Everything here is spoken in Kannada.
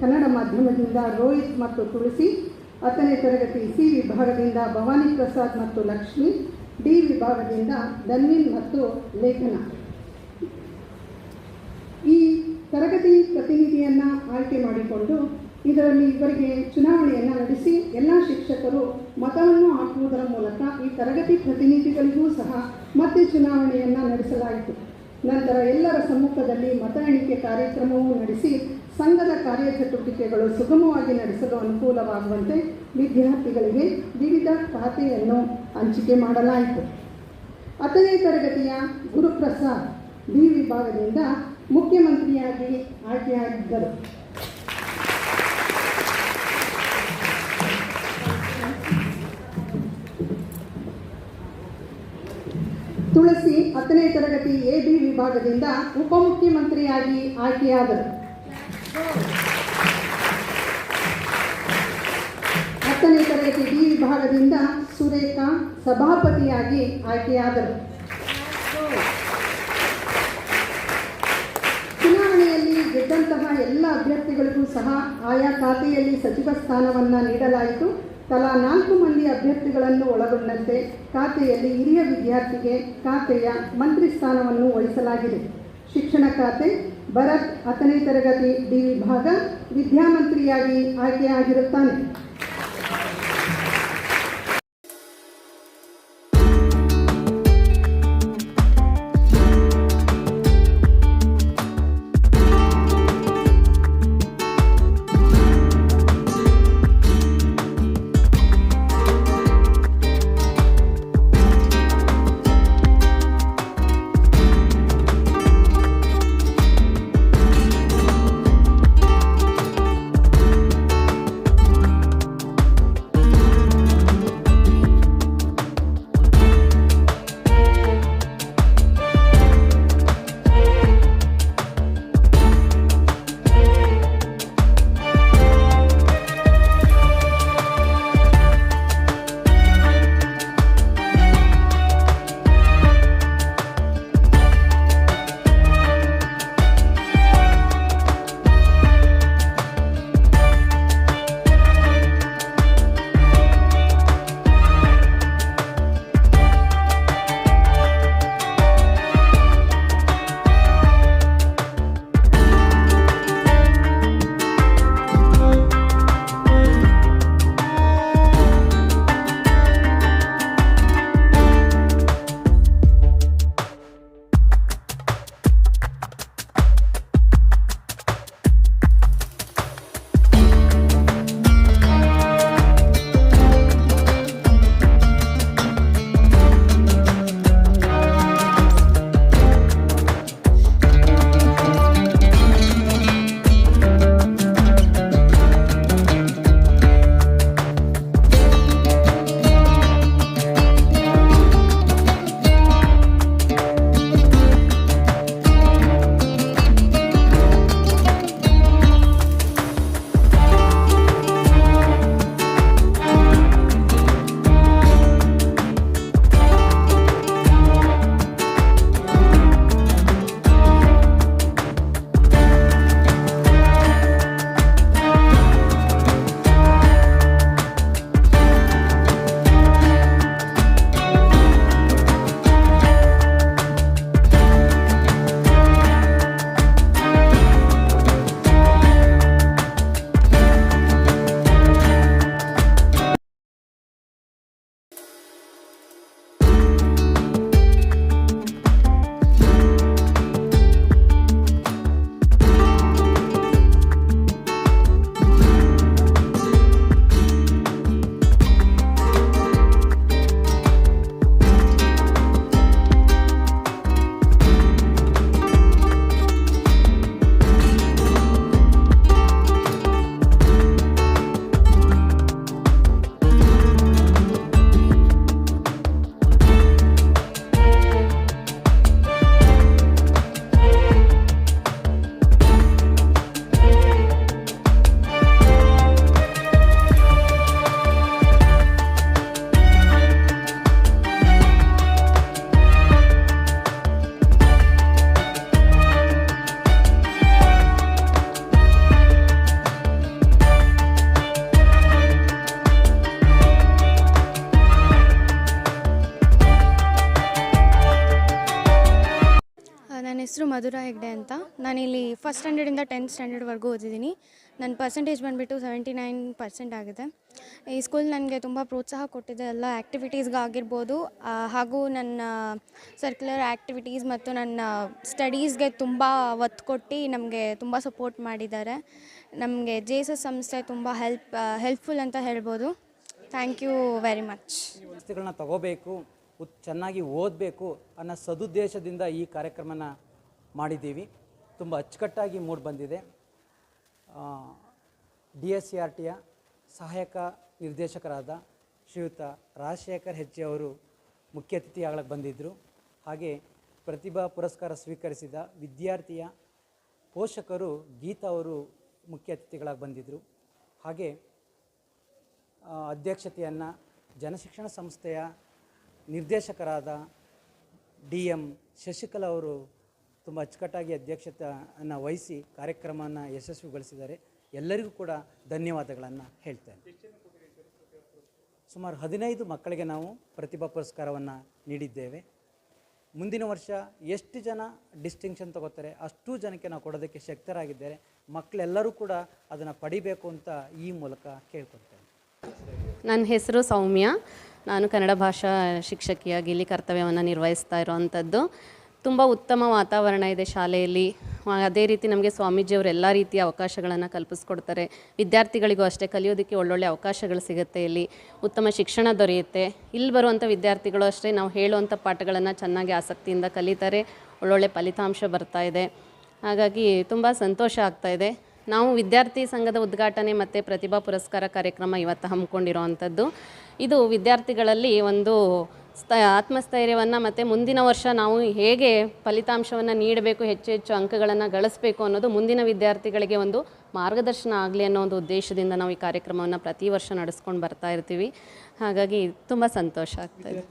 ಕನ್ನಡ ಮಾಧ್ಯಮದಿಂದ ರೋಹಿತ್ ಮತ್ತು ತುಳಸಿ, ಹತ್ತನೇ ತರಗತಿ ಸಿ ವಿಭಾಗದಿಂದ ಭವಾನಿ ಪ್ರಸಾದ್ ಮತ್ತು ಲಕ್ಷ್ಮಿ, ಡಿ ವಿಭಾಗದಿಂದ ಧನ್ವಿನ್ ಮತ್ತು ಲೇಖನ. ಈ ತರಗತಿ ಪ್ರತಿನಿಧಿಯನ್ನು ಆಯ್ಕೆ ಮಾಡಿಕೊಂಡು ಇದರಲ್ಲಿ ಇವರಿಗೆ ಚುನಾವಣೆಯನ್ನು ನಡೆಸಿ ಎಲ್ಲ ಶಿಕ್ಷಕರು ಮತವನ್ನು ಹಾಕುವುದರ ಮೂಲಕ ಈ ತರಗತಿ ಪ್ರತಿನಿಧಿಗಳಿಗೂ ಸಹ ಮತ್ತೆ ಚುನಾವಣೆಯನ್ನು ನಡೆಸಲಾಯಿತು. ನಂತರ ಎಲ್ಲರ ಸಮ್ಮುಖದಲ್ಲಿ ಮತ ಎಣಿಕೆ ಕಾರ್ಯಕ್ರಮವೂ ನಡೆಸಿ ಸಂಘದ ಕಾರ್ಯಚಟುವಟಿಕೆಗಳು ಸುಗಮವಾಗಿ ನಡೆಸಲು ಅನುಕೂಲವಾಗುವಂತೆ ವಿದ್ಯಾರ್ಥಿಗಳಿಗೆ ವಿವಿಧ ಖಾತೆಯನ್ನು ಹಂಚಿಕೆ ಮಾಡಲಾಯಿತು. ಹತ್ತನೇ ತರಗತಿಯ ಗುರುಪ್ರಸಾದ್ ಬಿ ವಿಭಾಗದಿಂದ ಮುಖ್ಯಮಂತ್ರಿಯಾಗಿ ಆಯ್ಕೆಯಾಗಿದ್ದರು. ವಿಭಾಗದಿಂದ ಉಪಮುಖ್ಯಮಂತ್ರಿಯಾಗಿ ಆಯ್ಕೆಯಾದರು. ಹತ್ತನೇ ತರಗತಿ ಡಿ ವಿಭಾಗದಿಂದ ಸುರೇಖಾ ಸಭಾಪತಿಯಾಗಿ ಆಯ್ಕೆಯಾದರು. ಚುನಾವಣೆಯಲ್ಲಿ ಗೆದ್ದಂತಹ ಎಲ್ಲ ಅಭ್ಯರ್ಥಿಗಳಿಗೂ ಸಹ ಆಯಾ ಖಾತೆಯಲ್ಲಿ ಸಚಿವ ಸ್ಥಾನವನ್ನು ನೀಡಲಾಯಿತು. ತಲಾ ನಾಲ್ಕು ಮಂದಿ ಅಭ್ಯರ್ಥಿಗಳನ್ನು ಒಳಗೊಂಡಂತೆ ಖಾತೆಯಲ್ಲಿ ಹಿರಿಯ ವಿದ್ಯಾರ್ಥಿಗೆ ಖಾತೆಯ ಮಂತ್ರಿ ಸ್ಥಾನವನ್ನು ವಹಿಸಲಾಗಿದೆ. ಶಿಕ್ಷಣ ಖಾತೆ, ಭರತ್ ಹತ್ತನೇ ತರಗತಿ ಡಿ ವಿಭಾಗ ವಿದ್ಯಾಮಂತ್ರಿಯಾಗಿ ಆಯ್ಕೆಯಾಗಿರುತ್ತಾನೆ. ಹೆಸರು ಮಧುರಾ ಹೆಗ್ಡೆ ಅಂತ. ನಾನಿಲ್ಲಿ ಫಸ್ಟ್ ಸ್ಟ್ಯಾಂಡರ್ಡಿಂದ ಟೆಂತ್ ಸ್ಟ್ಯಾಂಡರ್ಡ್ವರೆಗೂ ಓದಿದ್ದೀನಿ. ನನ್ನ ಪರ್ಸೆಂಟೇಜ್ ಬಂದುಬಿಟ್ಟು ಸೆವೆಂಟಿ ನೈನ್ ಪರ್ಸೆಂಟ್ ಆಗಿದೆ. ಈ ಸ್ಕೂಲ್ ನನಗೆ ತುಂಬ ಪ್ರೋತ್ಸಾಹ ಕೊಟ್ಟಿದೆ. ಎಲ್ಲ ಆ್ಯಕ್ಟಿವಿಟೀಸ್ಗಾಗಿರ್ಬೋದು ಹಾಗೂ ನನ್ನ ಸರ್ಕ್ಯುಲರ್ ಆ್ಯಕ್ಟಿವಿಟೀಸ್ ಮತ್ತು ನನ್ನ ಸ್ಟಡೀಸ್ಗೆ ತುಂಬ ಒತ್ತು ಕೊಟ್ಟು ನಮಗೆ ತುಂಬ ಸಪೋರ್ಟ್ ಮಾಡಿದ್ದಾರೆ. ನಮಗೆ ಜೆ ಎಸ್ ಎಸ್ ಸಂಸ್ಥೆ ತುಂಬ ಹೆಲ್ಪ್ ಹೆಲ್ಪ್ಫುಲ್ ಅಂತ ಹೇಳ್ಬೋದು. ಥ್ಯಾಂಕ್ ಯು ವೆರಿ ಮಚ್ ವಸ್ತುಗಳನ್ನ ತಗೋಬೇಕು ಚೆನ್ನಾಗಿ ಓದಬೇಕು ಅನ್ನೋ ಸದುದ್ದೇಶದಿಂದ ಈ ಕಾರ್ಯಕ್ರಮನ ಮಾಡಿದ್ದೀವಿ. ತುಂಬ ಅಚ್ಚುಕಟ್ಟಾಗಿ ಮೂಡ್ ಬಂದಿದೆ. ಡಿ ಎಸ್ ಸಿ ಆರ್ ಟಿಯ ಸಹಾಯಕ ನಿರ್ದೇಶಕರಾದ ಶ್ರೀಯುತ ರಾಜಶೇಖರ್ ಹೆಜ್ಜೆ ಅವರು ಮುಖ್ಯ ಅತಿಥಿಯಾಗಕ್ಕೆ ಬಂದಿದ್ದರು ಹಾಗೆ ಪ್ರತಿಭಾ ಪುರಸ್ಕಾರ ಸ್ವೀಕರಿಸಿದ ವಿದ್ಯಾರ್ಥಿಯ ಪೋಷಕರು ಗೀತಾ ಅವರು ಮುಖ್ಯ ಅತಿಥಿಗಳಾಗಿ ಬಂದಿದ್ದರು ಹಾಗೆ ಅಧ್ಯಕ್ಷತೆಯನ್ನು ಜನಶಿಕ್ಷಣ ಸಂಸ್ಥೆಯ ನಿರ್ದೇಶಕರಾದ ಡಿ ಎಂ ಶಶಿಕಲಾ ಅವರು ತುಂಬ ಅಚ್ಚುಕಟ್ಟಾಗಿ ಅಧ್ಯಕ್ಷತೆಯನ್ನು ವಹಿಸಿ ಕಾರ್ಯಕ್ರಮವನ್ನು ಯಶಸ್ವಿಗೊಳಿಸಿದ್ದಾರೆ. ಎಲ್ಲರಿಗೂ ಕೂಡ ಧನ್ಯವಾದಗಳನ್ನು ಹೇಳ್ತೇನೆ. ಸುಮಾರು ಹದಿನೈದು ಮಕ್ಕಳಿಗೆ ನಾವು ಪ್ರತಿಭಾ ಪುರಸ್ಕಾರವನ್ನು ನೀಡಿದ್ದೇವೆ. ಮುಂದಿನ ವರ್ಷ ಎಷ್ಟು ಜನ ಡಿಸ್ಟಿಂಕ್ಷನ್ ತಗೋತಾರೆ, ಅಷ್ಟು ಜನಕ್ಕೆ ನಾವು ಕೊಡೋದಕ್ಕೆ ಶಕ್ತರಾಗಿದ್ದಾರೆ. ಮಕ್ಕಳೆಲ್ಲರೂ ಕೂಡ ಅದನ್ನು ಪಡಿಬೇಕು ಅಂತ ಈ ಮೂಲಕ ಕೇಳ್ಕೊಳ್ತೇನೆ. ನನ್ನ ಹೆಸರು ಸೌಮ್ಯ. ನಾನು ಕನ್ನಡ ಭಾಷಾ ಶಿಕ್ಷಕಿಯಾಗಿ ಇಲ್ಲಿ ಕರ್ತವ್ಯವನ್ನು ನಿರ್ವಹಿಸ್ತಾ ಇರೋವಂಥದ್ದು. ತುಂಬ ಉತ್ತಮ ವಾತಾವರಣ ಇದೆ ಶಾಲೆಯಲ್ಲಿ. ಅದೇ ರೀತಿ ನಮಗೆ ಸ್ವಾಮೀಜಿಯವರು ಎಲ್ಲ ರೀತಿಯ ಅವಕಾಶಗಳನ್ನು ಕಲ್ಪಿಸ್ಕೊಡ್ತಾರೆ. ವಿದ್ಯಾರ್ಥಿಗಳಿಗೂ ಅಷ್ಟೇ ಕಲಿಯೋದಕ್ಕೆ ಒಳ್ಳೊಳ್ಳೆ ಅವಕಾಶಗಳು ಸಿಗುತ್ತೆ ಇಲ್ಲಿ. ಉತ್ತಮ ಶಿಕ್ಷಣ ದೊರೆಯುತ್ತೆ. ಇಲ್ಲಿ ಬರುವಂಥ ವಿದ್ಯಾರ್ಥಿಗಳು ಅಷ್ಟೇ ನಾವು ಹೇಳುವಂಥ ಪಾಠಗಳನ್ನು ಚೆನ್ನಾಗಿ ಆಸಕ್ತಿಯಿಂದ ಕಲಿತಾರೆ. ಒಳ್ಳೊಳ್ಳೆ ಫಲಿತಾಂಶ ಬರ್ತಾ ಇದೆ. ಹಾಗಾಗಿ ತುಂಬ ಸಂತೋಷ ಆಗ್ತಾ ಇದೆ. ನಾವು ವಿದ್ಯಾರ್ಥಿ ಸಂಘದ ಉದ್ಘಾಟನೆ ಮತ್ತು ಪ್ರತಿಭಾ ಪುರಸ್ಕಾರ ಕಾರ್ಯಕ್ರಮ ಇವತ್ತು ಹಮ್ಮಿಕೊಂಡಿರುವಂಥದ್ದು ಇದು ವಿದ್ಯಾರ್ಥಿಗಳಲ್ಲಿ ಒಂದು ಸ್ಥ ಆತ್ಮಸ್ಥೈರ್ಯವನ್ನು ಮತ್ತು ಮುಂದಿನ ವರ್ಷ ನಾವು ಹೇಗೆ ಫಲಿತಾಂಶವನ್ನು ನೀಡಬೇಕು, ಹೆಚ್ಚು ಹೆಚ್ಚು ಅಂಕಗಳನ್ನು ಗಳಿಸಬೇಕು ಅನ್ನೋದು ಮುಂದಿನ ವಿದ್ಯಾರ್ಥಿಗಳಿಗೆ ಒಂದು ಮಾರ್ಗದರ್ಶನ ಆಗಲಿ ಅನ್ನೋ ಒಂದು ಉದ್ದೇಶದಿಂದ ನಾವು ಈ ಕಾರ್ಯಕ್ರಮವನ್ನು ಪ್ರತಿ ವರ್ಷ ನಡೆಸ್ಕೊಂಡು ಬರ್ತಾ ಇರ್ತೀವಿ. ಹಾಗಾಗಿ ತುಂಬ ಸಂತೋಷ ಆಗ್ತಾಯಿದೆ